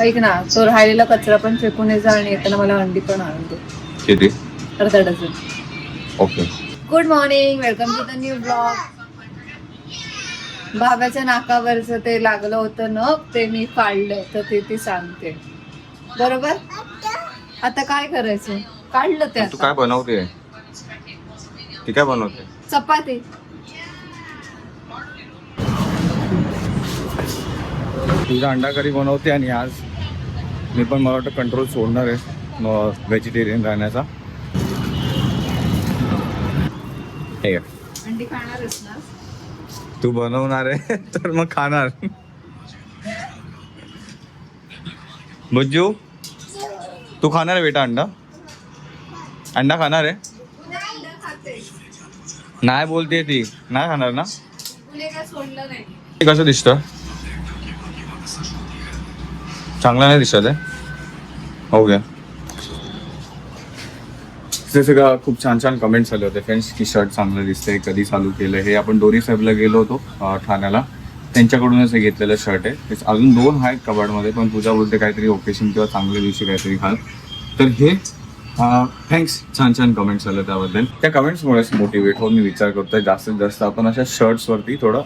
ऐक ना तो राहिलेला कचरा पण फेकून ये जा आणि येताना मला अंडी पण आणून दे. किती? अर्धा dozen. Okay. Good morning welcome to the new blog बाबाच्या नाकावरचं ते लागलं होतं न ते मी काढलं तर ते ती सांगते. बरोबर? आता काय करायचं? काढलं ते तू आता. काय बनवते? ती काय बनवते? चपाती. तुझा अंडा करी बनवते आणि आज मी पण मला वाटतं कंट्रोल सोडणार आहे. व्हेजिटेरियन राहण्याचा. हे तू बनवणार आहे तर मग खाणार. बुज्जू तू खाणार आहे बेटा अंडा? अंडा खाणार आहे? नाही बोलते ती. नाही खाणार ना? कसं दिसतं? चांगला नाही दिसत आहे. हो गया. ते सगळं खूप छान छान कमेंट्स आले होते. फ्रेंड्स की शर्ट चांगलं दिसतंय कधी चालू केलं हे आपण डोरी साहेबला गेलो होतो ठाण्याला. त्यांच्याकडूनच हे घेतलेलं शर्ट आहे. अजून दोन आहेत कबाडमध्ये पण तुझ्या बोलते काहीतरी ओकेशन किंवा चांगल्या दिवशी काहीतरी घाल तर हे थँक्स छान छान कमेंट्स आलं त्याबद्दल. त्या कमेंट्समुळेच मोटिवेट होऊन मी विचार करतोय. जास्तीत जास्त आपण अशा शर्ट्सवरती थोडं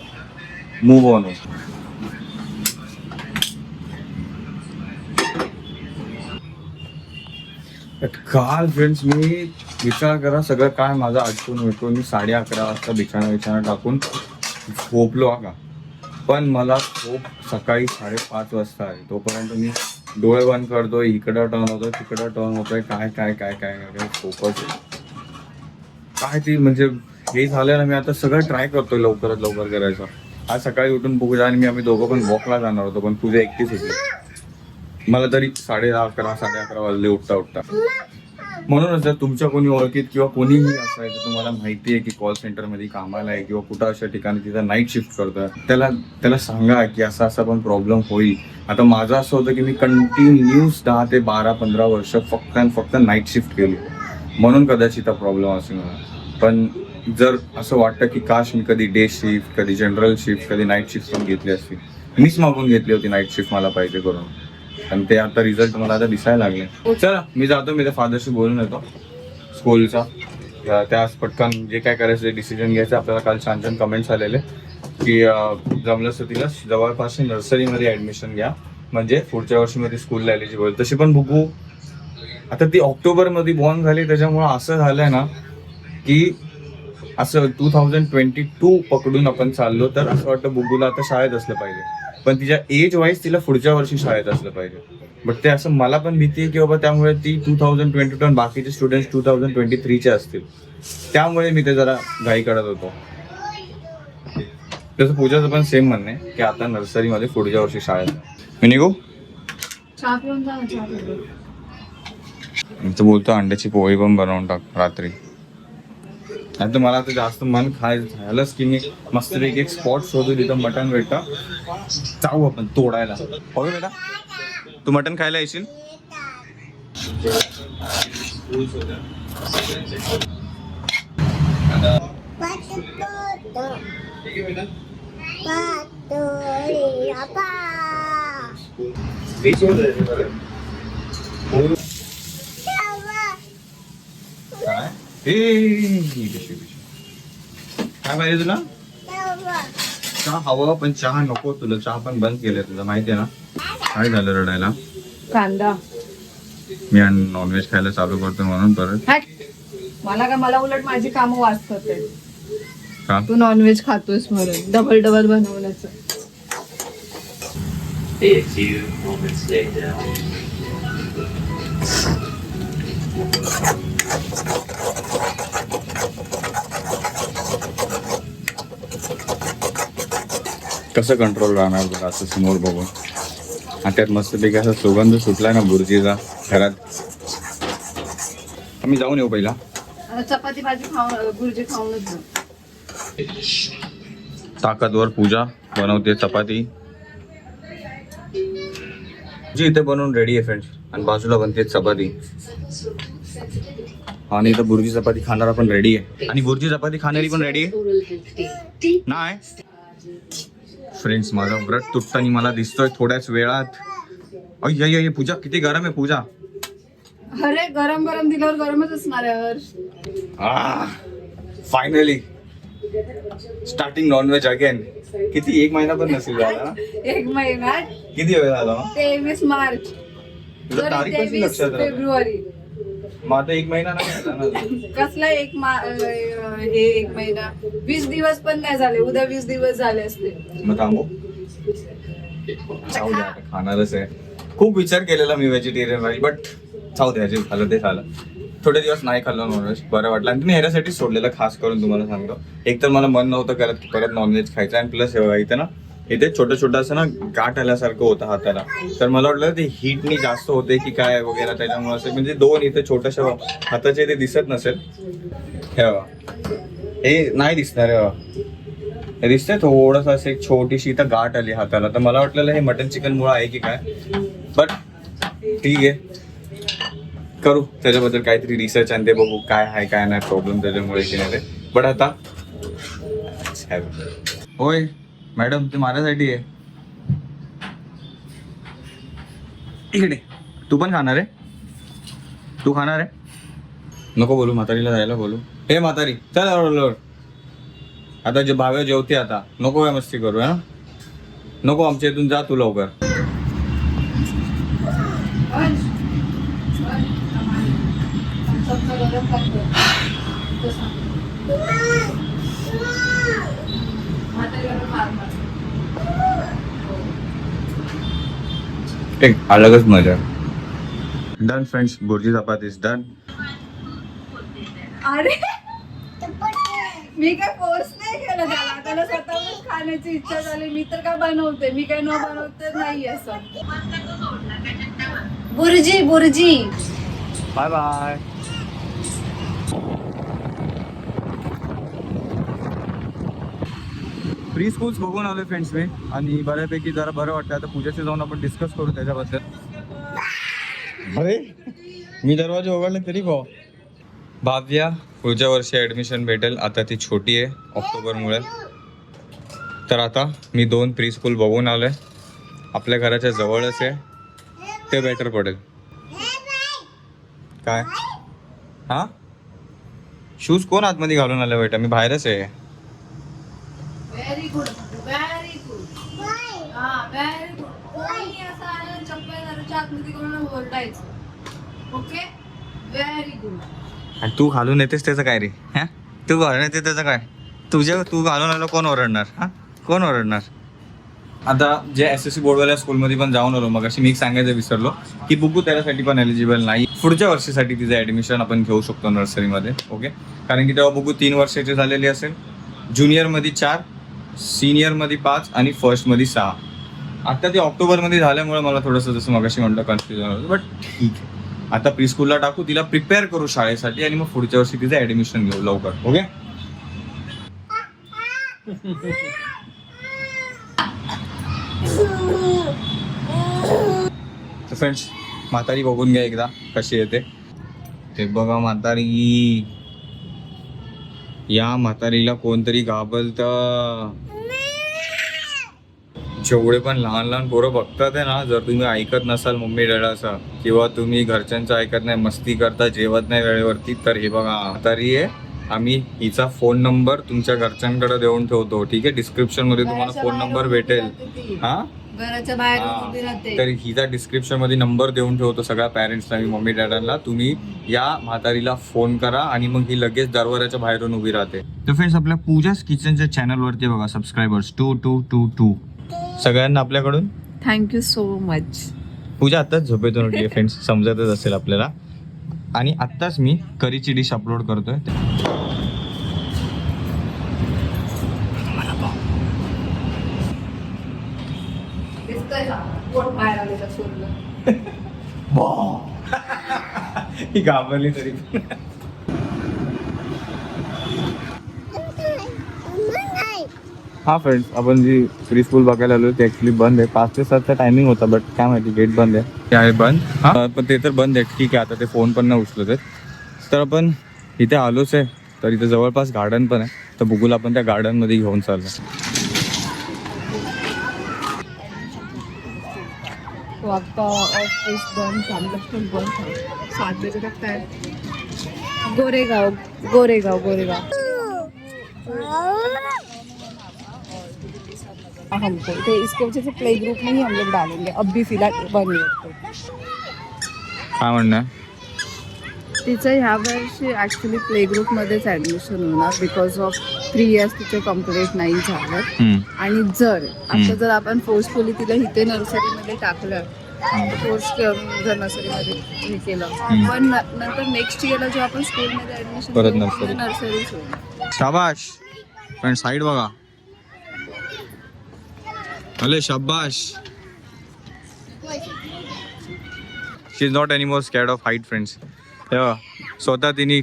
मूव ऑन होतो काल फ्रेंड्स मी विचार करा सगळं काय माझं आटकून होतो मी साडे अकरा वाजता बिछाणा बिछाणा टाकून झोपलो का? पण मला झोप सकाळी साडेपाच वाजता आहे. तोपर्यंत मी डोळे बंद करतो इकडं टर्न होतोय तिकडं टर्न होतोय काय काय काय काय काय फोकस काय ती म्हणजे हे झालं ना मी आता सगळं ट्राय करतोय लवकरात लवकर करायचं. आज सकाळी उठून बघूया आणि मी आम्ही दोघं पण वॉकला जाणार होतो पण तुझे एकटीच होती. मला तरी साडे दहा अकरा साडे अकरा वाजले उठता उठता. म्हणूनच जर तुमच्या कोणी ओळखीत किंवा कोणीही असं आहे तर तुम्हाला माहिती आहे की कॉल सेंटरमध्ये कामाला आहे किंवा कुठं अशा ठिकाणी तिथं नाईट शिफ्ट करतात त्याला त्याला सांगा की असा असा पण प्रॉब्लेम होईल. आता माझं असं होतं की मी कंटिन्यूस दहा ते बारा पंधरा वर्ष फक्त आणि फक्त नाईट शिफ्ट केली. म्हणून कदाचित हा प्रॉब्लेम असेल मला. पण जर असं वाटतं की काश मी कधी डे शिफ्ट कधी जनरल शिफ्ट कधी नाईट शिफ्ट पण घेतली असती. मीच मागून घेतली होती नाईट शिफ्ट मला पाहिजे करून. आणि ते आता रिझल्ट मला आता दिसायला लागले. चला मी जातो मी त्या फादरशी बोलून येतो. स्कूलचा त्यास पटकन जे काय करायचं डिसिजन घ्यायचं. आपल्याला काल छान छान कमेंट्स आलेले. की जमलं तर तिला जवळपास नर्सरीमध्ये ऍडमिशन घ्या. म्हणजे पुढच्या वर्षी मध्ये स्कूलला एलिजिबल तशी पण बघू. आता ती ऑक्टोबरमध्ये बॉर्न झाली त्याच्यामुळं असं झालंय ना की असं टू थाउजंड ट्वेंटी टू पकडून आपण चाललो तर असं वाटतं बुगूला आता शाळेत असलं पाहिजे. पण तिच्या एज वाईज तिला पुढच्या वर्षी शाळेत असलं पाहिजे. बट ते असं मला पण भीती आहे की बाबा त्यामुळे ती टू थाउजंड ट्वेंटी टू आणि बाकीचे स्टुडंट टू थाउजंड ट्वेंटी थ्रीचे असतील. त्यामुळे मी ते जरा घाई करत होतो. तसं पूजाचं पण सेम म्हणणं की आता नर्सरीमध्ये पुढच्या वर्षी शाळेत. मी निघू? तर बोलतो अंड्याची पोळी पण बनवून टाक रात्री. नाही तर मला आता जास्त मन खाय झालंच की मी मस्तपैकी एक स्पॉट शोधू तिथं मटण भेटतं. जाऊ आपण तोडायला. हो बेटा. तू मटण खायला येशील काय ए, ही. काय पाहिजे तुला? चहा हवं पण चहा नको तुला. चहा पण बंद केलंय तुला माहिती आहे ना? काय झालं रडायला? कांदा. मी नॉनव्हेज खायला चालू करतो म्हणून परत. मला का मला उलट माझी कामं वाचतात ते. का? तू नॉनव्हेज खातोस म्हणून. डबल डबल बनवण्याचं कसं कंट्रोल राहणार बघा असं समोर बघून. आणि त्यात मस्तपैकी असा सुगंध सुटला ना बुर्जीचा घरात. आम्ही जाऊन येऊ पहिला. आता चपाती भाजी खाऊन गुरुजी खाऊनच जाऊ. ताकदवर पूजा बनवते चपाती. जी इथे बनवून रेडी आहे फ्रेंड्स आणि बाजूला बनते चपाती. आणि इथं बुर्जी चपाती खाणारा पण रेडी आहे. आणि बुर्जी चपाती खाणारी पण रेडी आहे. नाही. फ्रेंड्स माझा. व्रत तुटताना मला दिसतोय थोड्याच वेळात. अय पूजा किती गरम आहे पूजा. अरे गरम गरम दिल्यावर गरमच असणार आहे फायनली स्टार्टिंग नॉनव्हेज अगेन किती एक महिना पण नसेल झाला? एक महिन्यात किती वेळ झाला? तेवीस मार्च. तारीख कशी लक्षात फेब्रुवारी. मग आता एक महिना नाही झाला ना. कसला एक मा अं, हे एक महिना? वीस दिवस पण नाही झाले उद्या वीस दिवस झाले असते. मग थांबू. जाऊ आता खाणारच आहे. खूप विचार केलेला मी व्हेजिटेरियन राहील बट जाऊ द्या जे झालं ते झालं. थोडे दिवस नाही खाल्लं नॉनव्हेज बरं वाटलं. आणि मी ह्याच्यासाठी सोडलेलं खास करून तुम्हाला सांगतो. एक तर मला मन नव्हतं करत परत नॉनव्हेज खायचं आणि प्लस इथं ना इथे छोटं छोटं असं ना गाठ आल्यासारखं होतं हाताला. तर मला वाटलं ते हीटनी जास्त होते की काय वगैरे त्याच्यामुळे असं म्हणजे दोन इथे छोट्याशा हाताचे इथे दिसत नसेल. हे हे नाही दिसणार हे हे दिसतंय थोडस असं एक छोटीशी इथं गाठ आली हाताला. तर मला वाटलेलं हे मटन चिकन मुळे आहे की काय. बट ठीक आहे. करू. त्याच्याबद्दल काहीतरी रिसर्च आणि ते बघू काय आहे काय नाही प्रॉब्लेम त्याच्यामुळे की नाही ते. बट आता होय. मॅडम ते माझ्यासाठी आहे. इकडे. तू पण खाणार आहे? तू खाणार आहे? नको बोलू म्हातारीला जायला बोलू. हे म्हातारी चल लवकर आता जे भाव्या जेवते आता नको काय मस्ती करू हा? नको आमच्या इथून जा तू लवकर हर्ष, हर्ष, आमचं गरम करतो. तो सांग. म्हातारी गरम मारणार. एक अलगच मजा. Done friends bhurji chapati is done अरे! मी काय फोर्स नाही केलं त्याला. त्याला स्वतःहून खाण्याची इच्छा झाली. मी तर काय बनवते? मी काय न बनवते? नाही असं. Bhurji bhurji. Bye bye pre schools बघून आलोय फ्रेंड्स मी. आणि बऱ्यापैकी जरा बरं वाटतं आता पूजाशी जाऊन आपण डिस्कस करू त्याच्याबद्दल. अरे मी दरवाजे उघडले तरी भाऊ. भाव्या पुढच्या वर्षी ॲडमिशन भेटेल. आता ती छोटी आहे ऑक्टोबरमुळे. तर आता मी दोन प्री स्कूल बघून आलोय. आपल्या घराच्या जवळच आहे. ते बेटर पडेल. काय? हा? शूज कोण आतमध्ये घालून आलं बेटा? मी बाहेरच आहे. व्हेरी गुड व्हेरी गुड हा व्हेरी गुड कोणी असं आलं चप्पल घराच्या आतमध्ये करून ओरडायचं? ओके व्हेरी गुड आणि तू घालून येतेस त्याचं काय रे? हा? तू घालून येते त्याचं काय? तुझ्या तू घालून आलं कोण ओरडणार? हा? कोण ओरडणार? आता जे एस एस सी बोर्डवाल्या स्कूलमध्ये पण जाऊन आलो मग अशी मी एक सांगायचं विसरलो की बुकू त्याच्यासाठी पण एलिजिबल नाही. पुढच्या वर्षीसाठी तिचं ॲडमिशन आपण घेऊ शकतो नर्सरीमध्ये ओके कारण की तेव्हा बुकू तीन वर्षाची झालेली असेल. ज्युनियरमध्ये चार सिनियरमध्ये पाच आणि फर्स्टमध्ये सहा. आता ते ऑक्टोबरमध्ये झाल्यामुळे मला थोडंसं जसं मगाशी म्हटलं कन्फ्युजन होतं बट ठीक आहे. आता प्री स्कूलला टाकू तिला प्रिपेअर करू शाळेसाठी आणि मग पुढच्या वर्षी तिचं ॲडमिशन घेऊ लवकर ओके फ्रेंड्स म्हातारी बघून घ्या एकदा कशी येते. ते बघा म्हातारी. या म्हातारीला कोणतरी घाबलत जेवढे पण लहान लहान पोरं बघतात आहे ना जर तुम्ही ऐकत नसाल मम्मी डॅडाचं किंवा तुम्ही घरच्यांचं ऐकत नाही मस्ती करता जेवत नाही वेळेवरती तर हे बघा म्हातारी आहे. आम्ही हिचा फोन नंबर तुमच्या घरच्यांकडे देऊन ठेवतो ठीक आहे? डिस्क्रिप्शनमध्ये तुम्हाला फोन नंबर भेटेल. हा? घराच्या बाहेर तर हिचा डिस्क्रिप्शनमध्ये नंबर देऊन ठेवतो सगळ्या पॅरेंट्सला मी मम्मी डॅडांना. तुम्ही या म्हातारीला फोन करा आणि मग ही लगेच दरवाजाच्या बाहेरून उभी राहते. तर फ्रेंड्स आपल्या पूजाच किचनच्या चॅनलवरती बघा subscribers to to to to सगळ्यांना आपल्याकडून? थँक्यू सो मच पूजा आत्ताच झोपेतून उठली फ्रेंड्स समजतच असेल आपल्याला. आणि आत्ताच मी करीची डिश अपलोड करतोय. ही घाबरली तरी. हा फ्रेंड्स आपण जी फ्री स्कूल बघायला आलो ती ऍक्च्युली बंद आहे. पाच ते सातचा टायमिंग होता बट काय माहिती गेट बंद आहे. ते आहे बंद? हा? पण ते तर बंद आहे. ठीक आहे आता ते फोन पण नाही उचलत आहेत तर आपण इथे आलोच आहे. तर इथे जवळपास गार्डन पण आहे. तर बघूला आपण त्या गार्डनमध्ये घेऊन चाललो तो आता ऑफिस बंद हम लोग तो बंद था सात बजे तक गोरेगांव गोरेगांव गोरेगांव. हमको तो इसके वजह से प्ले ग्रुप में ही हम लोग डालेंगे. अब भी फिलहाल वन ईयर को काय म्हणणं? आहे? तिचं ह्या वर्षी ॲक्च्युली प्ले ग्रुपमध्येच ॲडमिशन होणार बिकॉज ऑफ थ्री इयर्स तिचं कंप्लीट नाही झालं. हम्म. आणि जर आता जर आपण फोर्सफुली तिला इथे नर्सरीमध्ये टाकलं फोर्स जर नर्सरीमध्ये हे केलं. हम्म. पण न- नंतर नेक्स्ट इयरला जेव्हा आपण स्कूलमध्ये ऍडमिशन परत nursery. नर्सरीच होईल शाबाश. पण साईड बघा. अले shabash. She is not any scared of of height friends स्वतः तिने.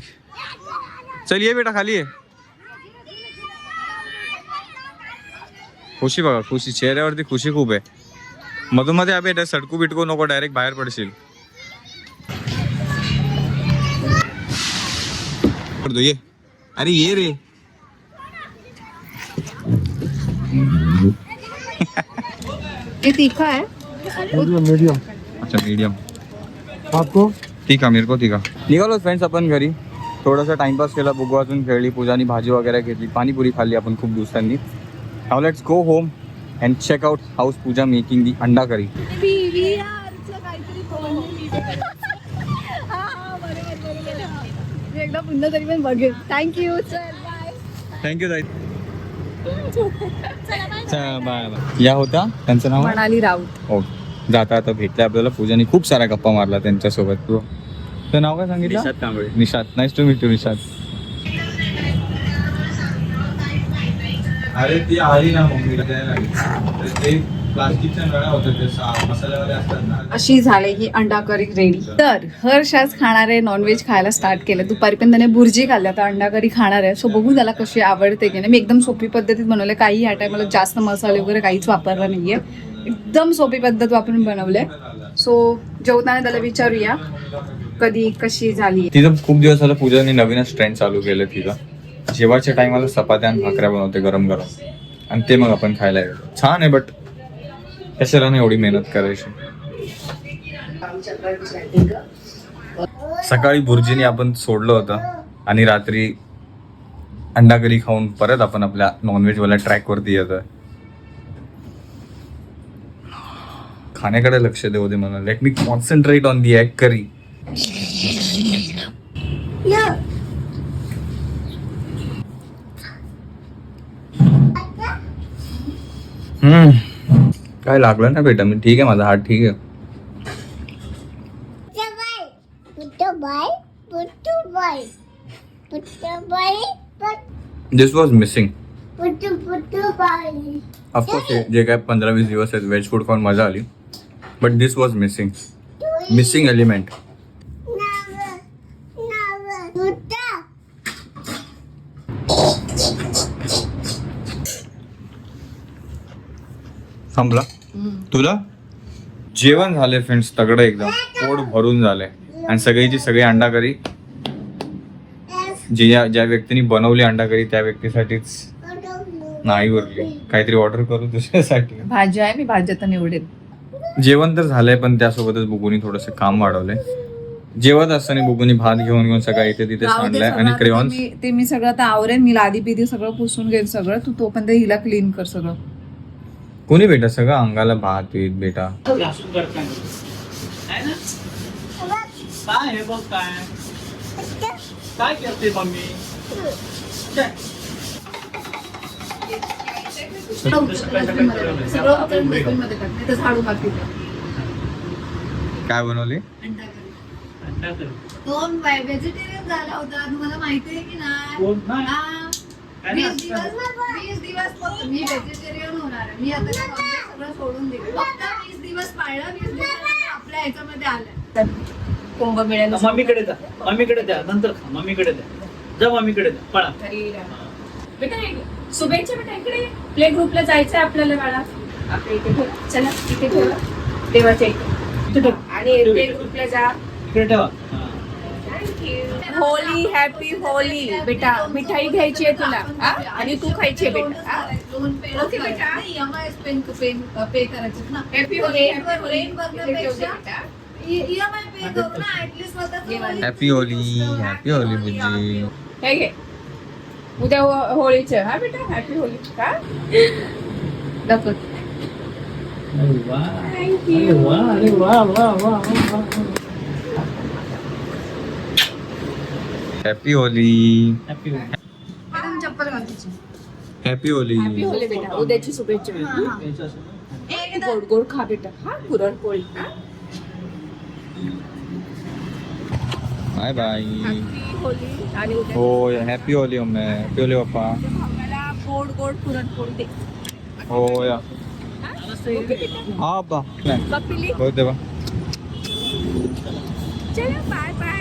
चल ये बेटा खाली ये. खुशी बघा खुशी. चेहऱ्यावरती खुशी खूप आहे. मधून मध्ये बेटा सडकू बिटकू नको डायरेक्ट बाहेर पडशील. पडतो ये. अरे ये रे. हे। तिखा आहे मीडियम। अच्छा मीडियम। आपको? आहे मेरे को आहे निघालो फ्रेंड्स आपण घरी। थोडासा टाइमपास केला बुगू अजून खेळली पूजानी भाजी वगैरे घेतली पाणीपुरी खाल्ली आपण खूप दिवसांनी. नाव let's go home and check out house Pooja making the anda curry. एकदा पुन्हा तरी पण बघेल. थँक्यू थँक्यू ताई बाय. बाय या होत्या? त्यांचं नाव? मनाली राऊत. हो. जाता आता भेटले आपल्याला पूजानी. खूप साऱ्या गप्पा मारला त्यांच्यासोबत. तू तर नाव काय सांगितलं? Nishat Kamble. Nishat nice to meet you Nishat अरे ती आली ना मम्मीला द्यायला. लागली. तर ते प्लास्टिकच्या नळ्या होत्या ते सा- मसाल्यावाले असतात ना. अशी झाली ही अंडा करी रेडी तर हर्ष आज खाणारे नॉनव्हेज खायला स्टार्ट केलं. दुपारी पण त्याने भुर्जी खाल्ली. आता अंडा करी खाणार आहे. सो बघू त्याला कशी आवडते की नाही. मी एकदम सोपी पद्धतीत बनवले. काही ह्या टायमाला जास्त मसाले वगैरे काहीच वापरला नाहीये. एकदम सोपी पद्धत वापरून बनवले. सो जेवताना त्याला विचारूया कधी कशी झाली तिथं खूप दिवस झालं पूजाने नवीनच ट्रेंड चालू केलं तिथं. जेवायच्या टायमाला चपात्या आणि भाकऱ्या बनवते गरम गरम आणि ते मग आपण खायला येतो. छान आहे बट कशाला नाही एवढी मेहनत करायची? सकाळी बुर्जीने आपण सोडलं होतं आणि रात्री अंडा करी खाऊन परत आपण आपल्या नॉनव्हेज वाल्या ट्रॅक वरती येतोय खाण्याकडे लक्ष देऊ दे मला let me concentrate on the egg curry hmm. काय लागलं ना बेटा मी ठीक आहे माझा हात ठीक आहे दिस वॉज़ मिसिंग ऑफकोर्स जे काय पंधरा वीस दिवस आहेत वेज फ़ूड खाऊन मज़ा आली. But this was missing missing element संपला. तुला? जेवण झाले फ्रेंड्स तगडं एकदम. पोट भरून झालंय आणि सगळीची सगळी अंडा करी जी ज्या ज्या व्यक्तीने बनवली अंडा करी त्या व्यक्तीसाठीच नाही उरली. काहीतरी ऑर्डर करू दुसऱ्यासाठी भाजी आहे मी भाजी आता निवडेल जेवण तर झालंय पण त्यासोबतच बुगुनी थोडस काम वाढवलंय. जेवत असताना बुगुनी भात घेऊन घेऊन सगळं इथे तिथे राहू दे सांडलाय. सगळं आणि आता क्रेऑन्स ते मी- ते मी सगळं आता आवरेन मी लादी बिदी सगळं पुसून घेईन सगळं. तू तोपर्यंत हिला क्लीन कर सगळं. कोणी बेटा सगळं अंगाला भात बीत बेटा घासून करताय आहे ना काय हे बघ काय काय करते मम्मी सगळं उकळून डस्टबिनमध्ये टाक, नाही तर झाडू बाकी काय बनवली अंडा कर. दोन व्हेजिटेरियन झाला होता तुम्हाला माहिती आहे की नाही कोण? नाही. हा. वीस. दिवस वीस दिवस फक्त मी व्हेजिटेरियन होणार आहे. मी आता काय non-veg सगळं सोडून दिलं. फक्त वीस दिवस पाळलं वीस दिवसानंतर आपल्या ह्याच्यामध्ये आलं. कुंभमेळ्याला मम्मीकडे जा. मम्मीकडे द्या नंतर खा. मम्मीकडे द्या जा मम्मीकडे द्या पळा. बेटा एक- शुभेच्छा बेटा इकडे प्ले ग्रुपला जायचंय आपल्याला बाळा. आपल्या इथे ठेव. चला इथे ठेवा. देवाच्या इथे. इथे ठेव. आणि प्ले ग्रुपला जा. इकडे ठेवा. हा. होली हॅपी होली. बेटा मिठाई घ्यायची आहे तुला. हा? आणि तू खायची आहे बेटा. हा? बेटा. पे करायचे ना. हॅपी होली रेंट वर रेंट भरण्यापेक्षा ईएमआय पे करू ना at least happy Holi happy Holi बुजी हे घे. उद्या हो- होळीचे. हा बेटा हॅपी होळी. का दाखव अरे वा. Thank अरे. वा अरे वा वा वा वा, वा. हॅपी होली हॅपी चप्पल घालायची हॅपी होली हॅपी होळी बेटा उद्याची शुभेच्छा बेटा. गोड गोड खा बेटा हा पुरणपोळी हा बाय बाय उद्या हो happy Holi mummy happy Holi papa भावाला गोड गोड पुरणपोळी दे हो या हा बा नाही कपिली हो दे बा चलो बाय